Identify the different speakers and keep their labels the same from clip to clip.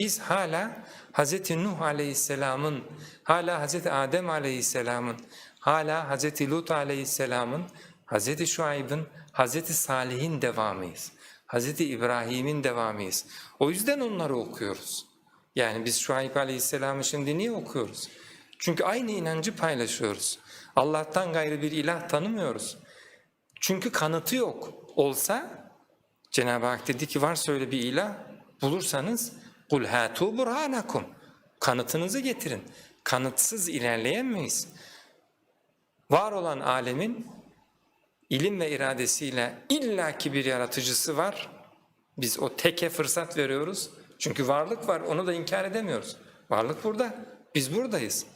Speaker 1: Biz hala Hz. Nuh aleyhisselamın, hala Hz. Adem aleyhisselamın, hala Hz. Lut aleyhisselamın, Hz. Şuayb'ın, Hz. Salih'in devamıyız. Hz. İbrahim'in devamıyız. O yüzden onları okuyoruz. Yani biz Şuayb aleyhisselamı şimdi niye okuyoruz? Çünkü aynı inancı paylaşıyoruz. Allah'tan gayrı bir ilah tanımıyoruz. Çünkü kanıtı yok. Olsa Cenab-ı Hak dedi ki varsa öyle bir ilah bulursanız kul hatu burhanakum. Kanıtınızı getirin. Kanıtsız ilerleyemeyiz. Var olan alemin ilim ve iradesiyle illaki bir yaratıcısı var. Biz o teke fırsat veriyoruz. Çünkü varlık var onu da inkar edemiyoruz. Varlık burada. Biz buradayız.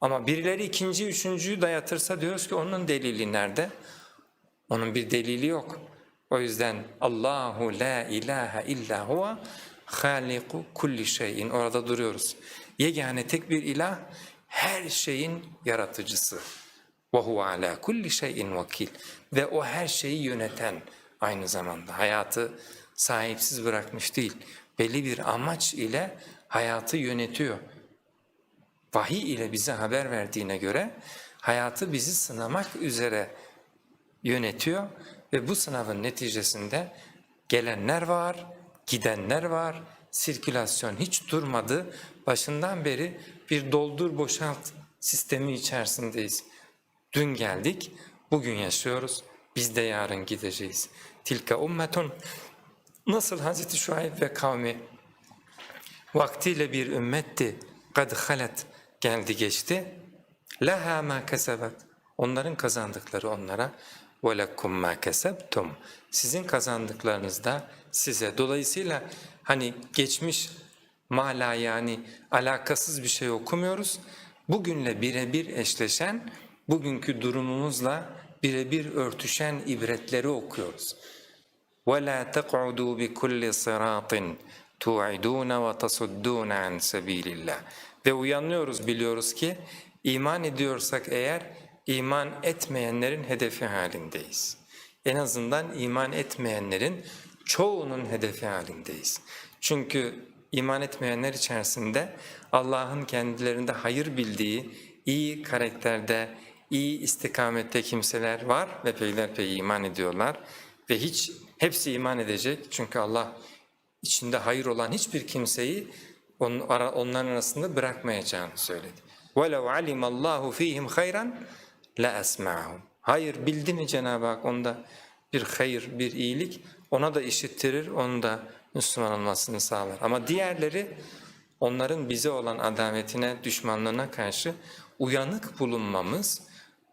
Speaker 1: Ama birileri ikinci, üçüncüyü dayatırsa diyoruz ki onun delili nerede? Onun bir delili yok. O yüzden Allahu la ilahe illa huve haliku kulli şeyin orada duruyoruz. Yegane tek bir ilah her şeyin yaratıcısı. Ve huve ala kulli şeyin vakil. Ve o her şeyi yöneten aynı zamanda hayatı sahipsiz bırakmış değil. Belli bir amaç ile hayatı yönetiyor. Vahiy ile bize haber verdiğine göre hayatı bizi sınamak üzere yönetiyor ve bu sınavın neticesinde gelenler var, gidenler var, sirkülasyon hiç durmadı. Başından beri bir doldur boşalt sistemi içerisindeyiz. Dün geldik, bugün yaşıyoruz, biz de yarın gideceğiz. Tilka ummetun nasıl Hazreti Şuayb ve kavmi vaktiyle bir ümmetti, kad halet geldi geçti. Leha ma kesebet. Onların kazandıkları onlara وَلَكُمْ مَا كَسَبْتُمْ Sizin kazandıklarınız da size. Dolayısıyla hani geçmiş mala yani alakasız bir şey okumuyoruz. Bugünle birebir eşleşen, bugünkü durumumuzla birebir örtüşen ibretleri okuyoruz. وَلَا تَقْعُدُوا بِكُلِّ صِرَاطٍ تُوعِدُونَ وَتَصُدُّونَ عَنْ سَب۪يلِ اللّٰهِ Ve uyanıyoruz biliyoruz ki iman ediyorsak eğer iman etmeyenlerin hedefi halindeyiz. En azından iman etmeyenlerin çoğunun hedefi halindeyiz. Çünkü iman etmeyenler içerisinde Allah'ın kendilerinde hayır bildiği iyi karakterde, iyi istikamette kimseler var ve peyderpey iman ediyorlar ve hiç hepsi iman edecek çünkü Allah içinde hayır olan hiçbir kimseyi onların arasında bırakmayacağını söyledi. وَلَوْ عَلِمَ اللّٰهُ ف۪يهِمْ خَيْرًا la esma'hum. Hayır bildi mi Cenab-ı Hak onda bir hayır, bir iyilik ona da işittirir, onu da Müslüman olmasını sağlar. Ama diğerleri onların bize olan adametine, düşmanlığına karşı uyanık bulunmamız,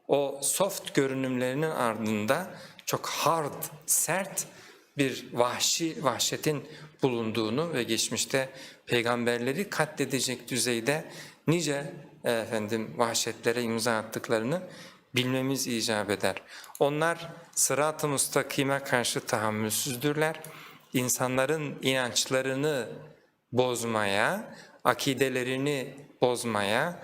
Speaker 1: o soft görünümlerinin ardında çok hard, sert bir vahşi vahşetin bulunduğunu ve geçmişte peygamberleri katledecek düzeyde nice efendim vahşetlere imza attıklarını bilmemiz icap eder. Onlar sırat-ı mustakime karşı tahammülsüzdürler. İnsanların inançlarını bozmaya, akidelerini bozmaya,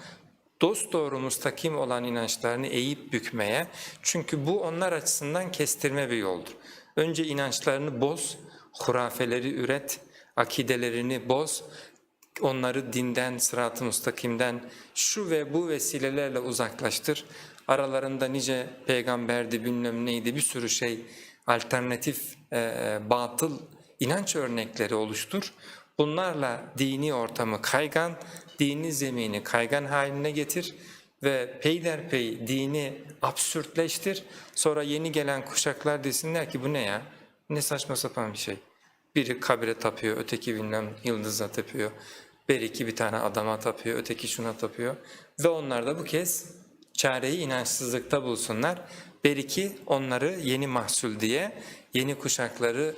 Speaker 1: dosdoğru mustakim olan inançlarını eğip bükmeye, çünkü bu onlar açısından kestirme bir yoldur. Önce inançlarını boz, hurafeleri üret, akidelerini boz, onları dinden, sırat-ı mustakimden şu ve bu vesilelerle uzaklaştır. Aralarında nice peygamberdi, bilmem neydi bir sürü şey, alternatif, e, batıl inanç örnekleri oluştur. Bunlarla dini ortamı kaygan, dini zemini kaygan haline getir ve peyderpey dini absürtleştir. Sonra yeni gelen kuşaklar desinler ki bu ne ya? Ne saçma sapan bir şey. Biri kabire tapıyor, öteki bilmem yıldıza tapıyor. Beriki bir tane adama tapıyor, öteki şuna tapıyor. Ve onlar da bu kez çareyi inançsızlıkta bulsunlar. Beriki onları yeni mahsul diye, yeni kuşakları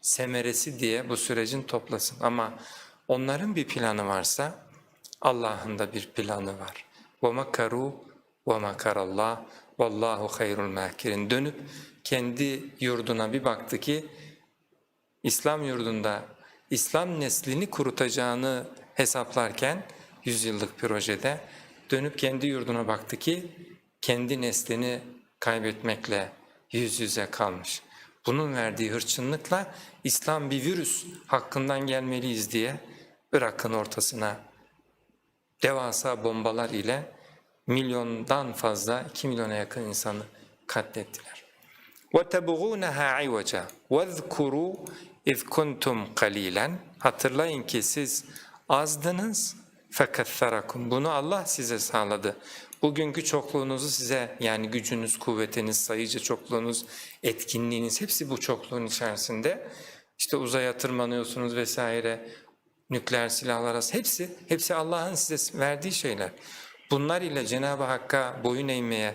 Speaker 1: semeresi diye bu sürecin toplasın. Ama onların bir planı varsa Allah'ın da bir planı var. وَمَكَرُوا وَمَكَرَ اللّٰهِ وَاللّٰهُ خَيْرُ الْمَاكِرِينَ Dönüp kendi yurduna bir baktı ki İslam yurdunda İslam neslini kurutacağını hesaplarken yüzyıllık projede dönüp kendi yurduna baktı ki kendi neslini kaybetmekle yüz yüze kalmış. Bunun verdiği hırçınlıkla İslam bir virüs hakkından gelmeliyiz diye Irak'ın ortasına devasa bombalar ile milyondan fazla 2 milyona yakın insanı katlettiler. وَتَبُغُونَهَا عِوَجًا وَاذْكُرُوا اِذْ كُنْتُمْ قَلِيلًا Hatırlayın ki siz azdınız فَكَثَّرَكُمْ Bunu Allah size sağladı. Bugünkü çokluğunuzu size yani gücünüz, kuvvetiniz, sayıca çokluğunuz, etkinliğiniz hepsi bu çokluğun içerisinde. İşte uzaya tırmanıyorsunuz vesaire, nükleer silahlar hepsi hepsi Allah'ın size verdiği şeyler. Bunlar ile Cenab-ı Hakk'a boyun eğmeye,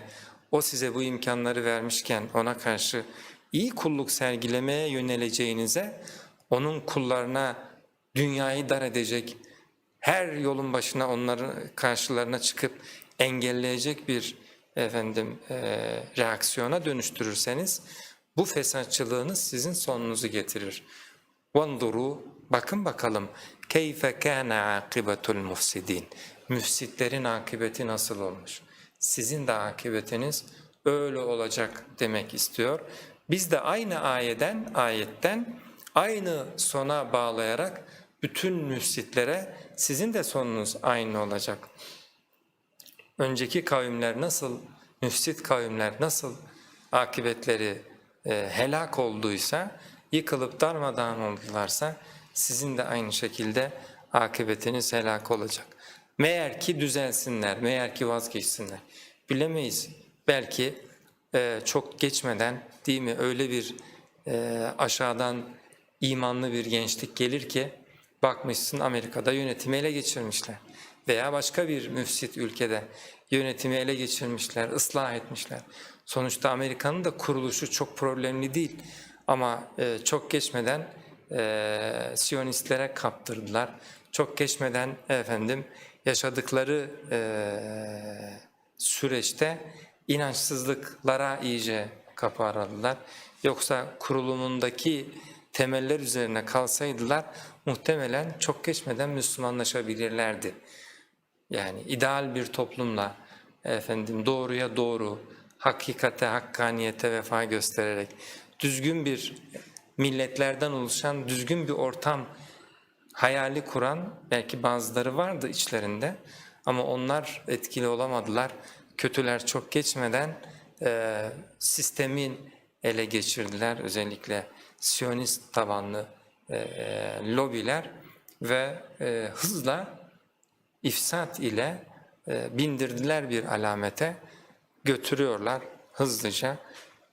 Speaker 1: o size bu imkanları vermişken ona karşı iyi kulluk sergilemeye yöneleceğinize onun kullarına dünyayı dar edecek, her yolun başına onları karşılarına çıkıp engelleyecek bir efendim e, reaksiyona dönüştürürseniz bu fesatçılığınız sizin sonunuzu getirir. Vanduru bakın bakalım keyfe kana akibetul mufsidin. Müfsitlerin akıbeti nasıl olmuş? Sizin de akıbetiniz öyle olacak demek istiyor. Biz de aynı ayeten, ayetten aynı sona bağlayarak bütün müfsitlere sizin de sonunuz aynı olacak. Önceki kavimler nasıl, müfsit kavimler nasıl akıbetleri e, helak olduysa, yıkılıp darmadağın oldularsa sizin de aynı şekilde akıbetiniz helak olacak. Meğer ki düzelsinler, meğer ki vazgeçsinler. Bilemeyiz. Belki e, çok geçmeden değil mi öyle bir e, aşağıdan imanlı bir gençlik gelir ki bakmışsın Amerika'da yönetimi ele geçirmişler. Veya başka bir müfsit ülkede yönetimi ele geçirmişler, ıslah etmişler. Sonuçta Amerika'nın da kuruluşu çok problemli değil. Ama e, çok geçmeden e, Siyonistlere kaptırdılar. Çok geçmeden efendim yaşadıkları e, süreçte inançsızlıklara iyice kapı aradılar. Yoksa kurulumundaki temeller üzerine kalsaydılar muhtemelen çok geçmeden Müslümanlaşabilirlerdi. Yani ideal bir toplumla efendim doğruya doğru, hakikate, hakkaniyete vefa göstererek düzgün bir milletlerden oluşan düzgün bir ortam hayali kuran belki bazıları vardı içlerinde ama onlar etkili olamadılar. Kötüler çok geçmeden e, sistemin ele geçirdiler özellikle Siyonist tabanlı e, e, lobiler ve e, hızla ifsat ile e, bindirdiler bir alamete götürüyorlar hızlıca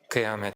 Speaker 1: kıyamet.